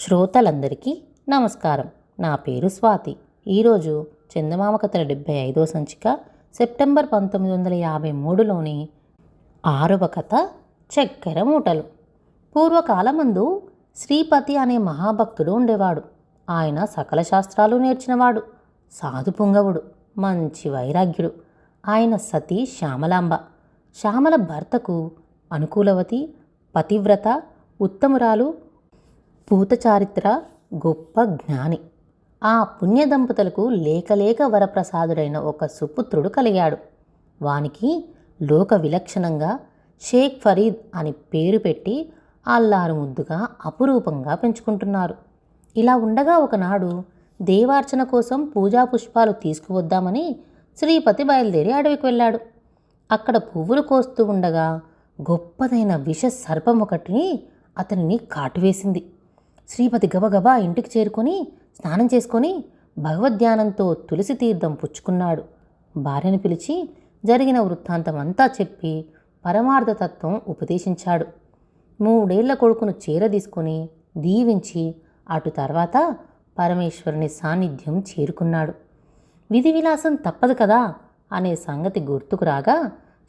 శ్రోతలందరికీ నమస్కారం. నా పేరు స్వాతి. ఈరోజు చందమామ కథల డెబ్బై ఐదో సంచిక సెప్టెంబర్ పంతొమ్మిది వందల యాభై మూడులోని ఆరవ కథ చక్కెర మూటలు. పూర్వకాలమందు శ్రీపతి అనే మహాభక్తుడు ఉండేవాడు. ఆయన సకల శాస్త్రాలు నేర్చినవాడు. సాధు పుంగవుడు మంచి వైరాగ్యుడు. ఆయన సతి శ్యామలాంబ. శ్యామల భర్తకు అనుకూలవతి పతివ్రత ఉత్తమురాలు పూతచారిత్ర గొప్ప జ్ఞాని. ఆ పుణ్య దంపతులకు లేకలేక వరప్రసాదుడైన ఒక సుపుత్రుడు కలిగాడు. వానికి లోక విలక్షణంగా షేక్ ఫరీద్ అని పేరు పెట్టి అల్లారు ముద్దుగా అపురూపంగా పెంచుకుంటున్నారు. ఇలా ఉండగా ఒకనాడు దేవార్చన కోసం పూజా పుష్పాలు తీసుకువద్దామని శ్రీపతి బయలుదేరి అడవికి వెళ్ళాడు. అక్కడ పువ్వులు కోస్తూ ఉండగా గొప్పదైన విష సర్పం ఒకటిని అతనిని కాటువేసింది. శ్రీపతి గబగబా ఇంటికి చేరుకొని స్నానం చేసుకొని భగవద్ధ్యానంతో తులసి తీర్థం పుచ్చుకున్నాడు. భార్యను పిలిచి జరిగిన వృత్తాంతం అంతా చెప్పి పరమార్థతత్వం ఉపదేశించాడు. మూడేళ్ళ కొడుకును చేరదీసుకొని దీవించి అటు తర్వాత పరమేశ్వరుని సాన్నిధ్యం చేరుకున్నాడు. విధి విలాసం తప్పదు కదా అనే సంగతి గుర్తుకు రాగా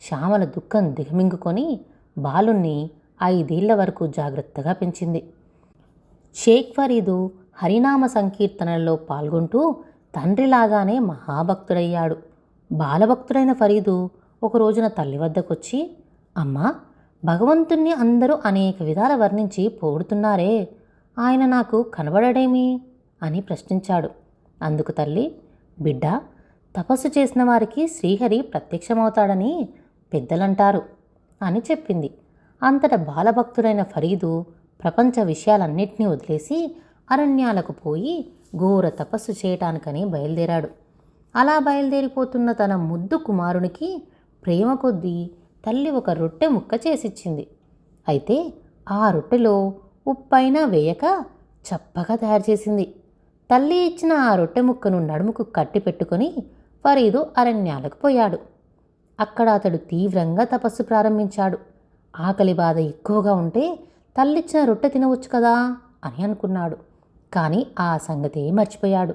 శ్యామల దుఃఖం దిగమింగుకొని బాలుణ్ణి ఐదేళ్ళ వరకు జాగ్రత్తగా పెంచింది. షేక్ ఫరీదు హరినామ సంకీర్తనల్లో పాల్గొంటూ తండ్రిలాగానే మహాభక్తుడయ్యాడు. బాలభక్తుడైన ఫరీదు ఒక రోజున తల్లి వద్దకొచ్చి అమ్మా భగవంతుణ్ణి అందరూ అనేక విధాల వర్ణించి పొగుడుతున్నారే ఆయన నాకు కనబడడేమి? అని ప్రశ్నించాడు. అందుకు తల్లి బిడ్డ తపస్సు చేసిన వారికి శ్రీహరి ప్రత్యక్షమవుతాడని పెద్దలంటారు అని చెప్పింది. అంతట బాలభక్తుడైన ఫరీదు ప్రపంచ విషయాలన్నింటినీ వదిలేసి అరణ్యాలకు పోయి ఘోర తపస్సు చేయటానికని బయలుదేరాడు. అలా బయలుదేరిపోతున్న తన ముద్దు కుమారునికి ప్రేమ కొద్దీ తల్లి ఒక రొట్టె ముక్క చేసిచ్చింది. అయితే ఆ రొట్టెలో ఉప్పైనా వేయక చప్పగా తయారు చేసింది. తల్లి ఇచ్చిన ఆ రొట్టె ముక్కను నడుముకు కట్టి పెట్టుకొని ఫరీదు అరణ్యాలకు పోయాడు. అక్కడ అతడు తీవ్రంగా తపస్సు ప్రారంభించాడు. ఆకలి బాధ ఎక్కువగా ఉంటే తల్లిచ్చిన రొట్టె తినవచ్చు కదా అని అనుకున్నాడు. కానీ ఆ సంగతి మర్చిపోయాడు.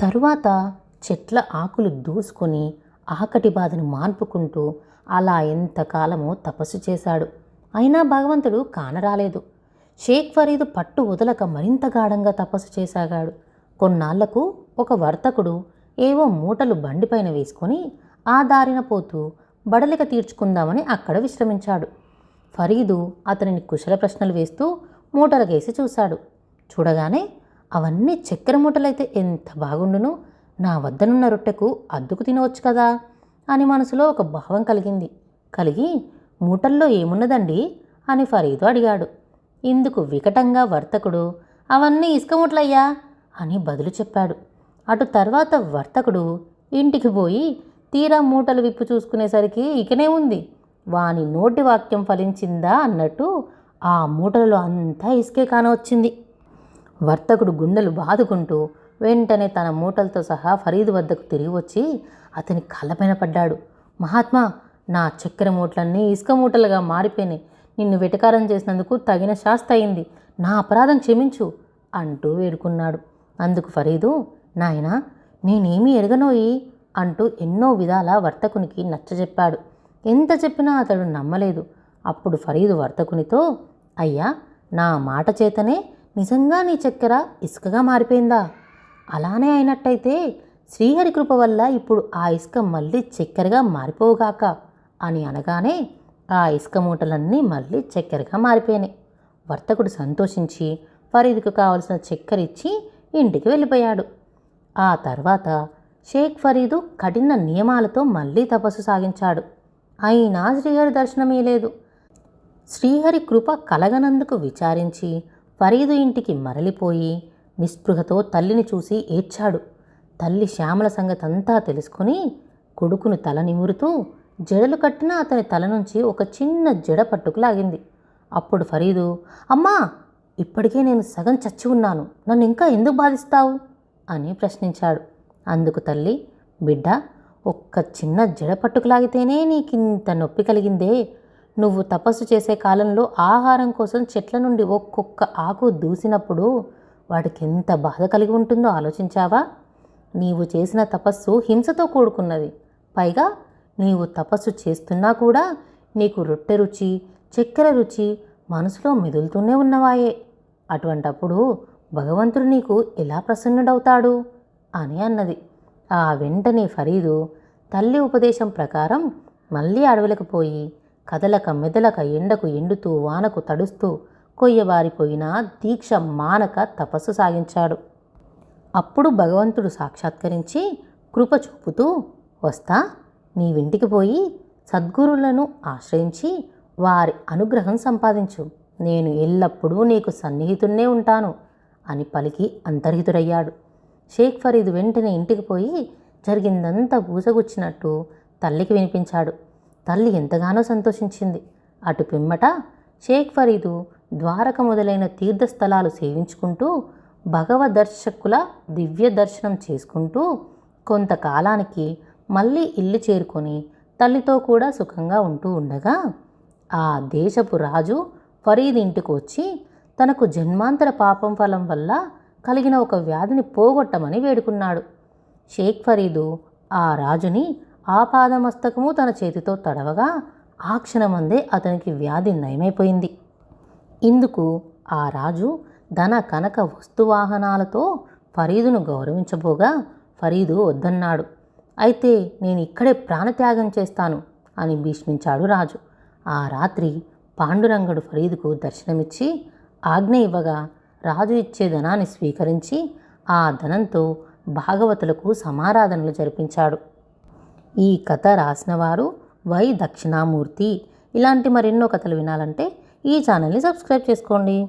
తరువాత చెట్ల ఆకులు దూసుకొని ఆకటి బాధను మాన్పుకుంటూ అలా ఎంతకాలమో తపస్సు చేశాడు. అయినా భగవంతుడు కానరాలేదు. షేక్ ఫరీదు పట్టు వదలక మరింత గాఢంగా తపస్సు చేసాగాడు కొన్నాళ్ళకు ఒక వర్తకుడు ఏవో మూటలు బండిపైన వేసుకొని ఆ దారిన పోతూ బడలిక తీర్చుకుందామని అక్కడ విశ్రమించాడు. ఫరీదు అతనిని కుశల ప్రశ్నలు వేస్తూ మూటలకేసి చూశాడు. చూడగానే అవన్నీ చక్కెర మూటలైతే ఎంత బాగుండును నా వద్దనున్న రొట్టెకు అద్దుకు తినవచ్చు కదా అని మనసులో ఒక భావం కలిగింది. కలిగి మూటల్లో ఏమున్నదండి అని ఫరీదు అడిగాడు. ఇందుకు వికటంగా వర్తకుడు అవన్నీ ఇసుక మూటలయ్యా అని బదులు చెప్పాడు. అటు తర్వాత వర్తకుడు ఇంటికి పోయి తీరా మూటలు విప్పు చూసుకునేసరికి ఇకనే ఉంది. వాని నోటి వాక్యం ఫలించిందా అన్నట్టు ఆ మూటలలో అంతా ఇసుకే కానవచ్చింది వర్తకుడు గుండెలు బాదుకుంటూ వెంటనే తన మూటలతో సహా ఫరీదు వద్దకు తిరిగి వచ్చి అతని కళ్ళపైన పడ్డాడు. మహాత్మా నా చక్కెర మూటలన్నీ ఇసుక మూటలుగా మారిపోయినాయి. నిన్ను వెటకారం చేసినందుకు తగిన శాస్త అయింది. నా అపరాధం క్షమించు అంటూ వేడుకున్నాడు. అందుకు ఫరీదు నాయనా నేనేమీ ఎరగనోయి అంటూ ఎన్నో విధాల వర్తకునికి నచ్చజెప్పాడు. ఎంత చెప్పినా అతడు నమ్మలేదు. అప్పుడు ఫరీదు వర్తకునితో అయ్యా నా మాట చేతనే నిజంగా నీ చక్కెర ఇసుకగా మారిపోయిందా? అలానే అయినట్టయితే శ్రీహరి కృప వల్ల ఇప్పుడు ఆ ఇసుక మళ్ళీ చక్కెరగా మారిపోగాక అని అనగానే ఆ ఇసుక మూటలన్నీ మళ్ళీ చక్కెరగా మారిపోయినాయి. వర్తకుడు సంతోషించి ఫరీదుకు కావలసిన చక్కెర ఇచ్చి ఇంటికి వెళ్ళిపోయాడు. ఆ తర్వాత షేక్ ఫరీదు కఠిన నియమాలతో మళ్ళీ తపస్సు సాగించాడు. అయినా శ్రీహరి దర్శనమే లేదు. శ్రీహరి కృప కలగనందుకు విచారించి ఫరీదు ఇంటికి మరలిపోయి నిస్పృహతో తల్లిని చూసి ఏడ్చాడు. తల్లి శ్యామల సంగతంతా తెలుసుకొని కొడుకును తల నిమురుతూ జడలు కట్టిన అతని తల నుంచి ఒక చిన్న జడ పట్టుకు లాగింది. అప్పుడు ఫరీదు అమ్మా ఇప్పటికే నేను సగం చచ్చి ఉన్నాను. నన్ను ఇంకా ఎందుకు బాధిస్తావు? అని ప్రశ్నించాడు. అందుకు తల్లి బిడ్డ ఒక్క చిన్న జడ పట్టుకులాగితేనే నీకింత నొప్పి కలిగిందే. నువ్వు తపస్సు చేసే కాలంలో ఆహారం కోసం చెట్ల నుండి ఒక్కొక్క ఆకు దూసినప్పుడు వాడికి ఎంత బాధ కలిగి ఉంటుందో ఆలోచించావా? నీవు చేసిన తపస్సు హింసతో కూడుకున్నది. పైగా నీవు తపస్సు చేస్తున్నా కూడా నీకు రొట్టె రుచి చక్కెర రుచి మనసులో మెదులుతూనే ఉన్నవాయే. అటువంటప్పుడు భగవంతుడు నీకు ఎలా ప్రసన్నుడవుతాడు? అని అన్నది. ఆ వెంటనే ఫరీదు తల్లి ఉపదేశం ప్రకారం మళ్ళీ అడవులకు పోయి కదలక మెదలక ఎండకు ఎండుతూ వానకు తడుస్తూ కొయ్యబారిపోయిన దీక్ష మానక తపస్సు సాగించాడు. అప్పుడు భగవంతుడు సాక్షాత్కరించి కృప చూపుతూ వస్తా నీవింటికి పోయి సద్గురులను ఆశ్రయించి వారి అనుగ్రహం సంపాదించు. నేను ఎల్లప్పుడూ నీకు సన్నిహితున్నే ఉంటాను అని పలికి అంతర్హితుడయ్యాడు. షేక్ ఫరీద్ వెంటనే ఇంటికి పోయి జరిగిందంతా బూసగుచ్చినట్టు తల్లికి వినిపించాడు. తల్లి ఎంతగానో సంతోషించింది. అటు పిమ్మట షేక్ ఫరీదు ద్వారక మొదలైన తీర్థస్థలాలు సేవించుకుంటూ భగవదర్శకుల దివ్య దర్శనం చేసుకుంటూ కొంతకాలానికి మళ్ళీ ఇల్లు చేరుకొని తల్లితో కూడా సుఖంగా ఉంటూ ఉండగా ఆ దేశపు రాజు ఫరీద్ ఇంటికి వచ్చి తనకు జన్మాంతర పాపం ఫలం వల్ల కలిగిన ఒక వ్యాధిని పోగొట్టమని వేడుకున్నాడు. షేక్ ఫరీదు ఆ రాజుని ఆపాదమస్తకము తన చేతితో తడవగా ఆ క్షణమందే అతనికి వ్యాధి నయమైపోయింది. ఇందుకు ఆ రాజు ధన కనక వస్తువాహనాలతో ఫరీదును గౌరవించబోగా ఫరీదు వద్దన్నాడు. అయితే నేను ఇక్కడే ప్రాణత్యాగం చేస్తాను అని భీష్మించాడు రాజు. ఆ రాత్రి పాండురంగడు ఫరీదుకు దర్శనమిచ్చి ఆజ్ఞ ఇవ్వగా రాజు ఇచ్చే ధనాన్ని స్వీకరించి ఆ ధనంతో భాగవతులకు సమారాధనలు జరిపించాడు. ఈ కథ రాసినవారు వై దక్షిణామూర్తి. ఇలాంటి మరెన్నో కథలు వినాలంటే ఈ ఛానల్ని సబ్స్క్రైబ్ చేసుకోండి.